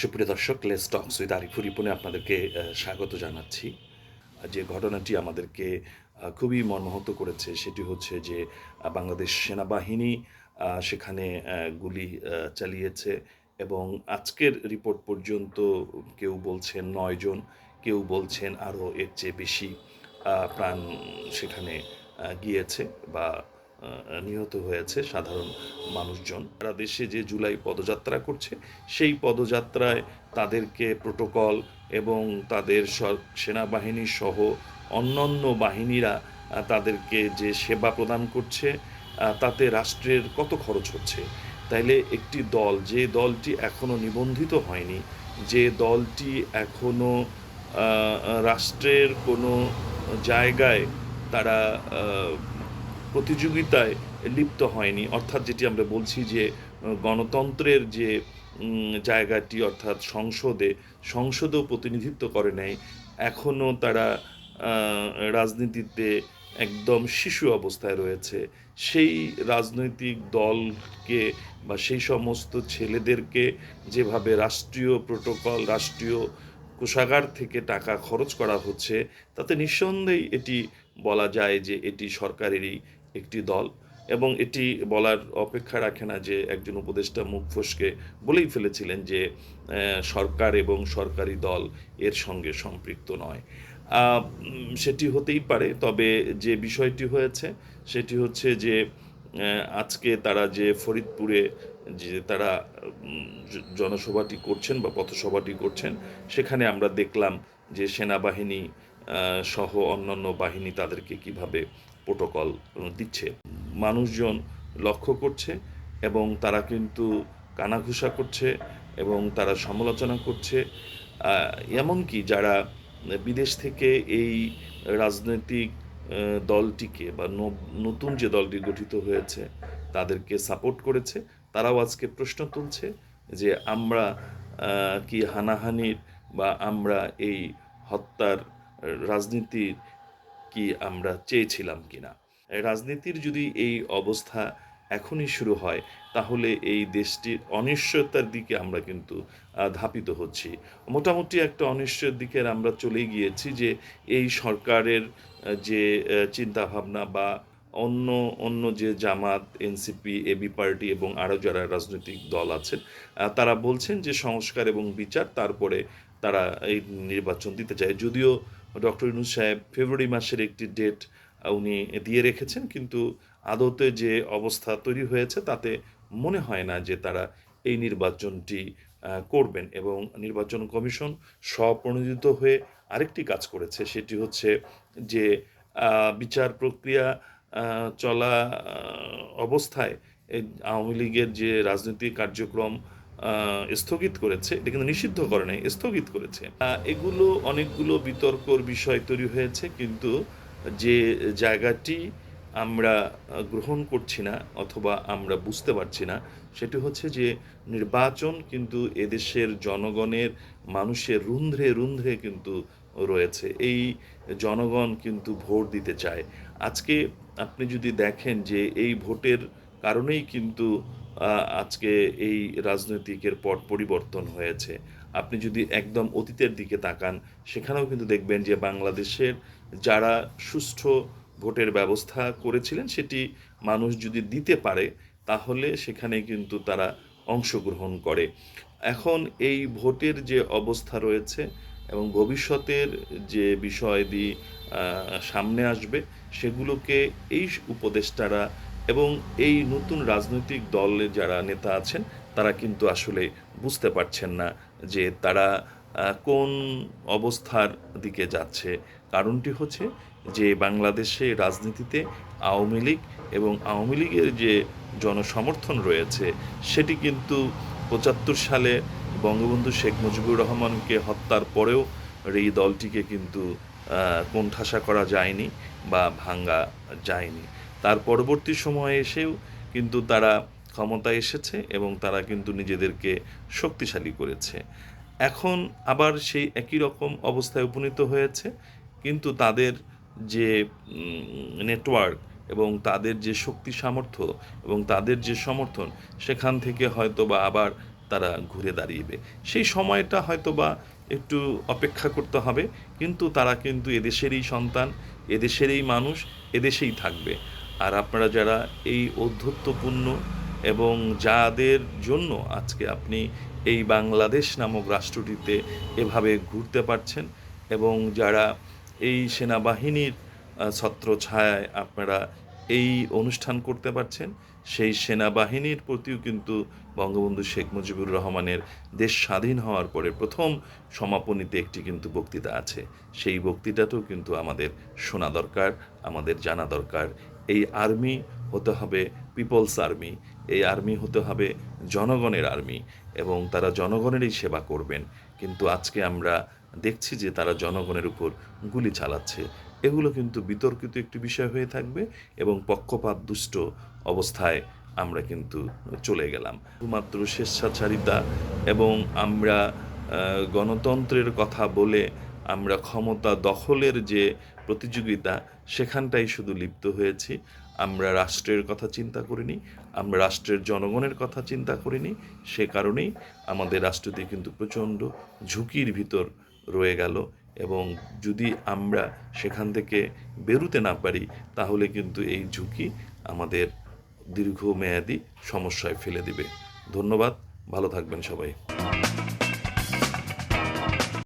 সুপ্রিয় দর্শক let's talks with Arif রিপনে আপনাদেরকে স্বাগত জানাচ্ছি। যে ঘটনাটি আমাদেরকে খুবই মর্মাহত করেছে সেটি হচ্ছে যে বাংলাদেশ সেনাবাহিনী সেখানে গুলি চালিয়েছে এবং আজকের রিপোর্ট পর্যন্ত কেউ বলছেন নয়জন কেউ বলছেন আরও এর চেয়ে বেশি প্রাণ সেখানে গিয়েছে বা নিহত হয়েছে সাধারণ মানুষজন। সারা দেশে যে জুলাই পদযাত্রা করছে সেই পদযাত্রায় তাদেরকে প্রোটোকল এবং তাদের সেনাবাহিনী সহ অন্যান্য বাহিনীরা তাদেরকে যে সেবা প্রদান করছে তাতে রাষ্ট্রের কত খরচ হচ্ছে? তাইলে একটি দল যে দলটি এখনও নিবন্ধিত হয়নি যে দলটি এখনও আহ, রাষ্ট্রের কোনো জায়গায় তারা প্রতিযোগিতায় লিপ্ত হয়নি। অর্থাৎ যেটি আমরা বলছি যে গণতন্ত্রের যে জায়গাটি অর্থাৎ সংসদে, সংসদেও প্রতিনিধিত্ব করে নেয় এখনও তারা রাজনীতিতে একদম শিশু অবস্থায় রয়েছে। সেই রাজনৈতিক দলকে বা সেই সমস্ত ছেলেদেরকে যেভাবে রাষ্ট্রীয় প্রোটোকল, রাষ্ট্রীয় কোষাগার থেকে টাকা খরচ করা হচ্ছে, তাতে নিঃসন্দেহে এটি বলা যায় যে, এটি সরকারেরই একটি দল এবং এটি বলার অপেক্ষা রাখে না যে একজন উপদেষ্টা মুখ ফসকে বলেই ফেলেছিলেন যে সরকার এবং সরকারি দল এর সঙ্গে সম্পৃক্ত নয়। সেটি হতেই পারে, তবে যে বিষয়টি হয়েছে সেটি হচ্ছে যে আজকে তারা যে ফরিদপুরে যে তারা জনসভাটি করছেন বা পথসভাটি করছেন, সেখানে আমরা দেখলাম যে সেনাবাহিনী সহ অন্যান্য বাহিনী তাদেরকে কীভাবে প্রোটোকল দিচ্ছে। মানুষজন লক্ষ্য করছে এবং তারা কিন্তু কানাঘুষা করছে এবং তারা সমালোচনা করছে। এমনকি যারা বিদেশ থেকে এই রাজনৈতিক দলটিকে বা নতুন যে দলটি গঠিত হয়েছে তাদেরকে সাপোর্ট করেছে। তারাও আজকে প্রশ্ন তুলছে যে আমরা কি হানাহানির বা আমরা এই হত্যার রাজনীতির কি আমরা চেয়েছিলাম কিনা? রাজনীতির যদি এই অবস্থা এখনই শুরু হয়, তাহলে এই দেশটির অনিশ্চয়তার দিকে আমরা কিন্তু ধাপিত হচ্ছি। মোটামুটি একটা অনিশ্চয়ের দিকে আমরা চলে গিয়েছি যে, এই সরকারের যে চিন্তা ভাবনা বা অন্য অন্য যে জামাত, এনসিপি, এবি পার্টি এবং আরও যারা রাজনৈতিক দল আছেন তারা বলছেন যে সংস্কার এবং বিচার, তারপরে তারা এই নির্বাচন দিতে চায়। যদিও ডক্টর ইনুস সাহেব ফেব্রুয়ারি মাসের একটি ডেট উনি দিয়ে রেখেছেন, কিন্তু আদতে যে অবস্থা তৈরি হয়েছে তাতে মনে হয় না যে তারা এই নির্বাচনটি করবেন এবং নির্বাচন কমিশন স্বপ্রণোদিত হয়ে আরেকটি কাজ করেছে, সেটি হচ্ছে যে বিচার প্রক্রিয়া চলা অবস্থায় আওয়ামী লীগের যে রাজনৈতিক কার্যক্রম স্থগিত করেছে, এটা কিন্তু নিষিদ্ধ করে নাই, স্থগিত করেছে। এগুলো অনেকগুলো বিতর্কর বিষয় তৈরি হয়েছে, কিন্তু যে জায়গাটি আমরা গ্রহণ করছি না অথবা আমরা বুঝতে পারছি না, সেটি হচ্ছে যে নির্বাচন কিন্তু এদেশের জনগণের মানুষের রুন্ধ্রে রুন্ধ্রে কিন্তু রয়েছে। এই জনগণ কিন্তু ভোট দিতে চায়। আজকে আপনি যদি দেখেন যে এই ভোটের কারণেই কিন্তু আজকে এই রাজনৈতিকের পট পরিবর্তন হয়েছে। আপনি যদি একদম অতীতের দিকে তাকান, সেখানেও কিন্তু দেখবেন যে বাংলাদেশের যারা সুষ্ঠু ভোটের ব্যবস্থা করেছিলেন, সেটি মানুষ যদি দিতে পারে, তাহলে সেখানে কিন্তু তারা অংশগ্রহণ করে। এখন এই ভোটের যে অবস্থা রয়েছে এবং ভবিষ্যতের যে বিষয়াদি সামনে আসবে, সেগুলোকে এই উপদেষ্টারা এবং এই নতুন রাজনৈতিক দলের যারা নেতা আছেন, তারা কিন্তু আসলে বুঝতে পারছেন না যে তারা কোন অবস্থার দিকে যাচ্ছে। কারণটি হচ্ছে যে বাংলাদেশে রাজনীতিতে আওয়ামী লীগ এবং আওয়ামী লীগের যে জনসমর্থন রয়েছে, সেটি কিন্তু পঁচাত্তর সালে বঙ্গবন্ধু শেখ মুজিবুর রহমানকে হত্যার পরেও এই দলটিকে কিন্তু কোণঠাসা করা যায়নি বা ভাঙ্গা যায়নি। তার পরবর্তী সময়ে এসেও কিন্তু তারা ক্ষমতায় এসেছে এবং তারা কিন্তু নিজেদেরকে শক্তিশালী করেছে। এখন আবার সেই একই রকম অবস্থায় উপনীত হয়েছে, কিন্তু তাদের যে নেটওয়ার্ক এবং তাদের যে শক্তি সামর্থ্য এবং তাদের যে সমর্থন, সেখান থেকে হয়তো বা আবার তারা ঘুরে দাঁড়িয়েবে। সেই সময়টা হয়তো বা একটু অপেক্ষা করতে হবে, কিন্তু তারা কিন্তু এদেশেরই সন্তান, এদেশেরই মানুষ, এদেশেই থাকবে। আর আপনারা যারা এই ঔদ্ধত্যপূর্ণ এবং যাদের জন্য আজকে আপনি এই বাংলাদেশ নামক রাষ্ট্রটিতে এভাবে ঘুরতে পারছেন এবং যারা এই সেনাবাহিনীর আহ, ছত্রছায়ায় আপনারা এই অনুষ্ঠান করতে পারছেন সেই সেনাবাহিনীর প্রতিও কিন্তু বঙ্গবন্ধু শেখ মুজিবুর রহমানের দেশ স্বাধীন হওয়ার পরে প্রথম সমাপনীতে একটি কিন্তু বক্তৃতা আছে। সেই বক্তৃতাটাও কিন্তু আমাদের শোনা দরকার আমাদের জানা দরকার এই আর্মি হতে হবে পিপলস আর্মি। এই আর্মি হতে হবে জনগণের আর্মি এবং তারা জনগণেরই সেবা করবেন। কিন্তু আজকে আমরা দেখছি যে তারা জনগণের উপর গুলি চালাচ্ছে। এগুলো কিন্তু বিতর্কিত একটি বিষয় হয়ে থাকবে এবং পক্ষপাত, দুষ্ট অবস্থায় আমরা কিন্তু চলে গেলাম। শুধুমাত্র স্বেচ্ছাচারিতা এবং আমরা গণতন্ত্রের কথা বলে আমরা ক্ষমতা দখলের যে প্রতিযোগিতা, সেখানটাই শুধু লিপ্ত হয়েছি। আমরা রাষ্ট্রের কথা চিন্তা করিনি, আমরা রাষ্ট্রের জনগণের কথা চিন্তা করিনি। সে কারণেই আমাদের রাষ্ট্রটি কিন্তু প্রচণ্ড ঝুঁকির ভিতর রয়ে গেল এবং যদি আমরা সেখান থেকে বেরোতে না পারি, তাহলে কিন্তু এই ঝুঁকি আমাদের দীর্ঘমেয়াদী সমস্যায় ফেলে দিবে। ধন্যবাদ, ভালো থাকবেন সবাই।